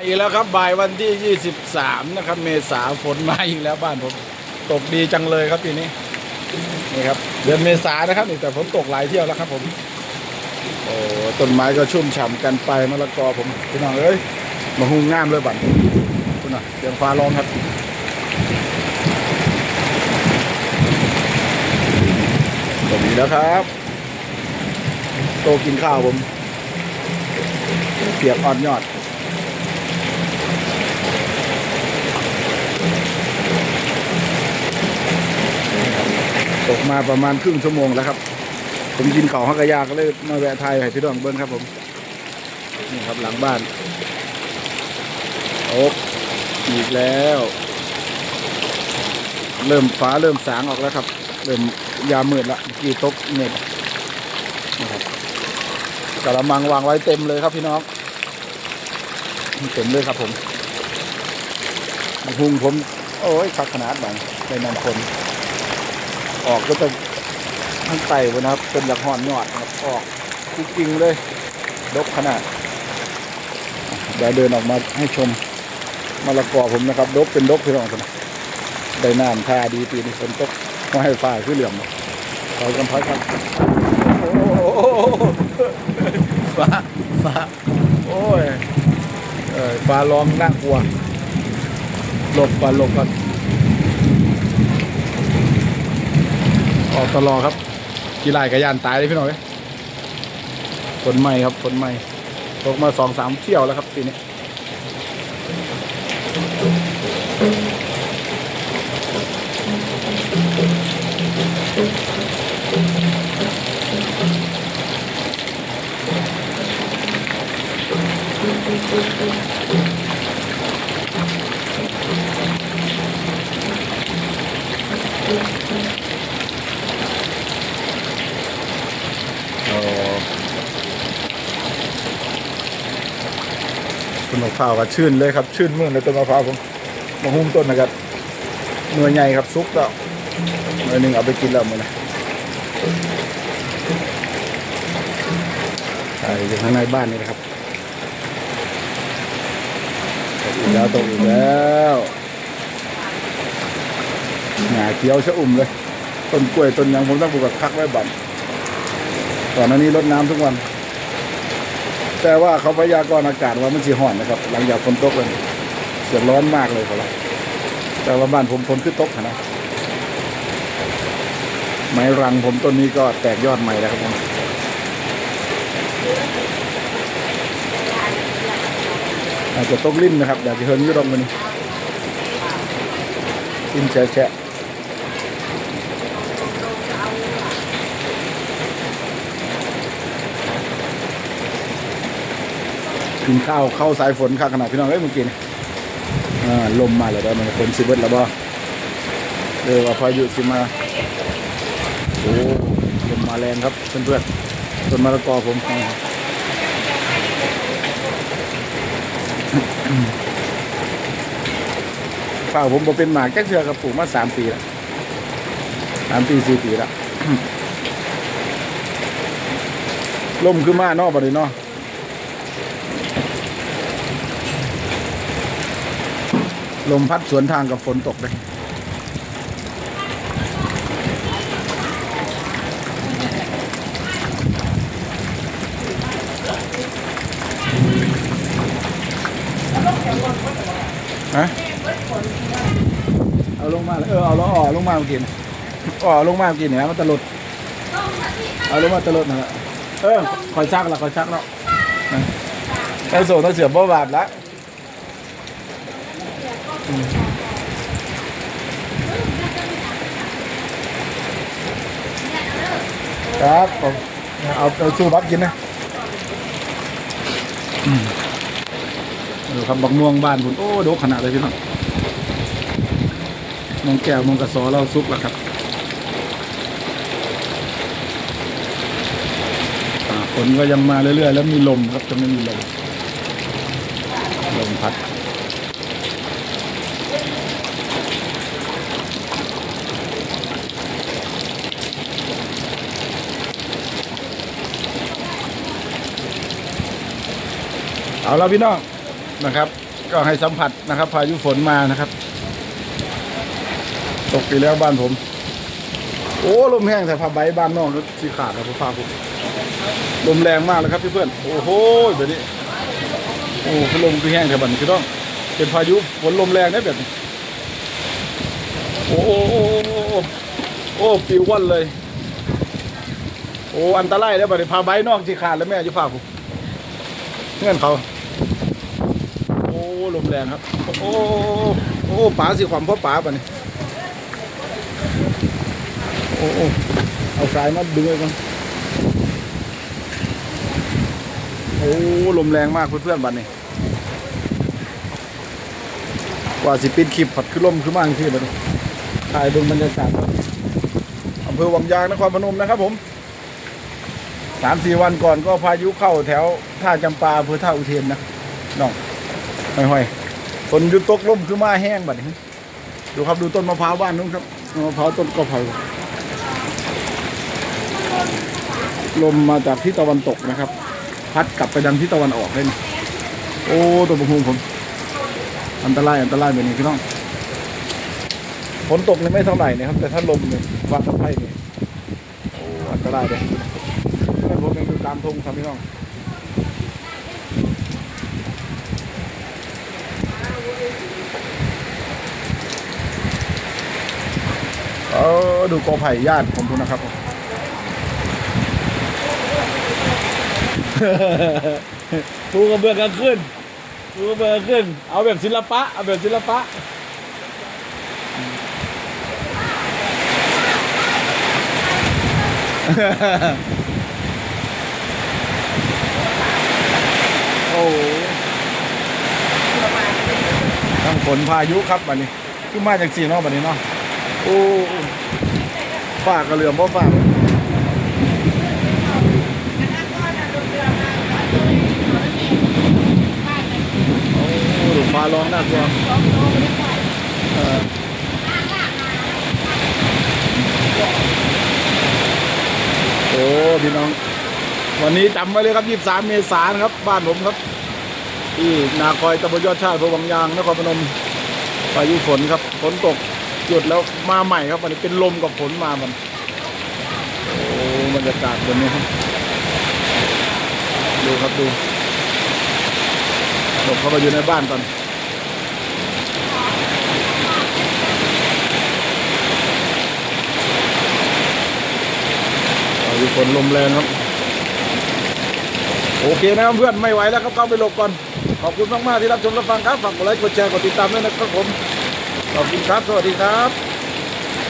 อีกแล้วครับบ่ายวันที่ 23 นะครับ เมษาฝนมาอีกแล้วบ้านผมตกดีจังเลยครับปีนี้นี่ครับเดือนเมษานะครับนี่แต่ฝนตกหลายเที่ยวแล้วครับ ผมโอ้ต้นไม้ก็ชุ่มฉ่ำกันไปมะละกอผมพี่น้องเอ้ยมาหุงงามเลยบัดคุณน่ะเตรียมฟ้าร้องครับตรงนี้แล้วครับ โตกินข้าวผมเปียกอ่อนยอด ตกมาประมาณครึ่งชั่วโมงแล้วครับ ผมกินข้าวฮักกะยาก็เลยมาแวะไทยให้พี่น้องเบิ้งครับผมนี่ครับหลังบ้านโอ๊บอีกแล้ว เริ่มฟ้าเริ่มสางออกแล้วครับ เริ่มยามมืดละกี้ตกเน็ตนะครับกระมังวางไว้เต็มเลยครับพี่น้องเต็มเลยครับผมหุงผม โอ้ยคักขนาดไหนในนำคน ออกก็จะทั้งไตวนะครับเป็นหลักหอนยอดครับออกจริงเลยดกขนาดเดี๋ยวเดินออกมาให้ชมมะละกอผมนะครับ ดกเป็นดกพี่น้องคนได้น้ำท่าดีปีนี้ฝนตกไม่ให้ฟ้าขึ้นเหลี่ยมขากำพัดครับฟ้าฟ้าโอ้ยเออฟ้าร้องน่ากลัวหลบก่อนหลบก่อน ออกตลอครับกีฬากระยานตายเลยพี่น้องเลยฝนใหม่ครับฝนใหม่ตกมาสองสามเที่ยวแล้วครับปีนี้ ร้าวก็ชื่นเลยครับ ชื่นมื่นเลยต้นมะพร้าวผมมาหุ้มต้นนะครับหน่วยใหญ่ครับซุกแล้วหน่วยหนึ่งเอาไปกินแล้วมันนะใช่อยู่ข้างในบ้านนี่นะครับตกอีกแล้วตกอีกแล้วหงาเขียวชะอุ่มเลย ต้นกล้วยต้นยังผมต้องปลูกกับคักไว้บั่นตอนนี้รดน้ำทุกวัน แต่ว่าเขาพยากรณ์อากาศว่ามันสีห่อนนะครับ หลังจากฝนตกเลยเสียร้อนมากเลยเขาละแต่ว่าบ้านผมฝนขึ้นตกนะไม้รังผมต้นนี้ก็แตกยอดใหม่แล้วครับผมอาจจะตกลิ้นนะครับอยากจะเฮิร์นยุดองมันลิ้นแฉะ กินข้าวเข้าสายฝนข้าขนาดพี่น้องเอ้ยมื่อกี้นี่อ่าลมมาแล้วเด้มันฝนสิเบิดแล้วบ่เรียว่าพายุสิมาโอ้ลมมาแรงครับเพื่อนๆต้นมะละกอผมข้าวผมบ่เป็นหมากแค่เชือกับปลูกมาสามปีแล้วสามปีสี่ปีแล้วลมคือมาเนอกบัดนี้เนาะ ลมพัดสวนทางกับฝนตกเลยฮะเอาลงมาเลยเออเอาลงอ่อลงมากินอ่อลงมากินเนี่ยมันตลดเอาลงมาตลดนะฮะเออคอยชักละคอยชักแล้วนะไอ้โซ่ต้องเสือบ่บาดละ ครับผมเอาเอาสู้บับกินนะดูครับบักม่วงบ้านคุณโอ้ดกขนาดเลยพี่น้องมองแก้วมองกระสอเราซุกแล้วครับฝนก็ยังมาเรื่อยๆ แล้วมีลมครับจะไม่มีลมลมพัด เอาละพี่น้องนะครับ ก็ให้สัมผัสนะครับ พายุฝนมานะครับ ตกไปแล้วบ้านผม โอ้ลมแห้งแต่ผ้าใบบ้านนอกก็สีขาดครับพ่อพาผมลมแรงมากเลยครับพี่เพื่อนโอ้โหเดี๋ยวนี้โอ้ลมคือแห้งแต่บันคือต้องเป็นพายุฝนลมแรงได้แบบนี้โอ้โอ้โอ้โอ้ปิววันเลย โอ้อันตรายแล้วบัดนี้พาใบนอกสีขาดแล้วแม่อยู่ฝากผมเงื่อนเขา ลมแรงครับ โอ้โอ้ป๋าสิความพ่อป๋าป่ะนี่โอ้โอ้เอาสายมาดึงไว้ก่อนโอ้ลมแรงมากเพื่อนๆบัดนี้กว่าสิปิดคลิปผัดขึ้นลมขึ้นมาที่บัดนี้ถ่ายเบิ่งบรรยากาศครับอำเภอวังยางนครพนมนะครับผมสามสี่วันก่อนก็พายุเข้าแถวท่าจำปาอำเภอท่าอุเทนนะน้อง ห้อยๆฝนหยุดตกล่มคือมาแห้งบัดนี้ดูครับดูต้นมะพร้าวบ้านนู้นครับมะพร้าวต้นกะเพราลมมาจากที่ตะวันตกนะครับ พัดกลับไปดังที่ตะวันออกเลยโอ้ตัวบุงผม อันตรายอันตรายแบบนี้พี่น้องฝนตกเนี่ยไม่เท่าไหร่นะครับ แต่ถ้าลมเนี่ยฟ้าทะไพ่เนี่ยโอ้อันตรายเลยเพื่นผมยังอยู่ตามทงครับพี่น้อง เออดูกอไผ่ญาติผมดูนะครับ ปูกระเบื้องกันขึ้นปูกระเบื้องกันขึ้นเอาแบบศิลปะ เอาแบบศิลปะโอ้โหทั้ งฝนพายุครับบัดนี้ขึ้นมาจากสีนาะบัดนี้เนาะโอ้ฝากกระเหลือมบ่ฝากโอ้ดูฟ้าร้องน่ากลัวโอ้พี่น้อง วันนี้จำไว้เลยครับ 23 เมษายนครับ บ้านผมครับ ที่นาคอยตำบลยอดชาติอำเภอวังยางนครพนมพายุฝนครับฝนตกหยุดแล้วมาใหม่ครับมันเป็นลมกับฝนมามันโอ้บรรยากาศแบบนี้ครับดูครับดูหลบเข้ามาอยู่ในบ้านก่อนเอายู่ฝนลมแรงครับ โอเคนะครับเพื่อนไม่ไหวแล้วครับเข้าไปหลบก่อน ขอบคุณมากๆที่รับชมรับฟังครับฝากกดไลค์กดแชร์กดติดตามด้วยนะครับผมขอบคุณครับสวัสดีครับ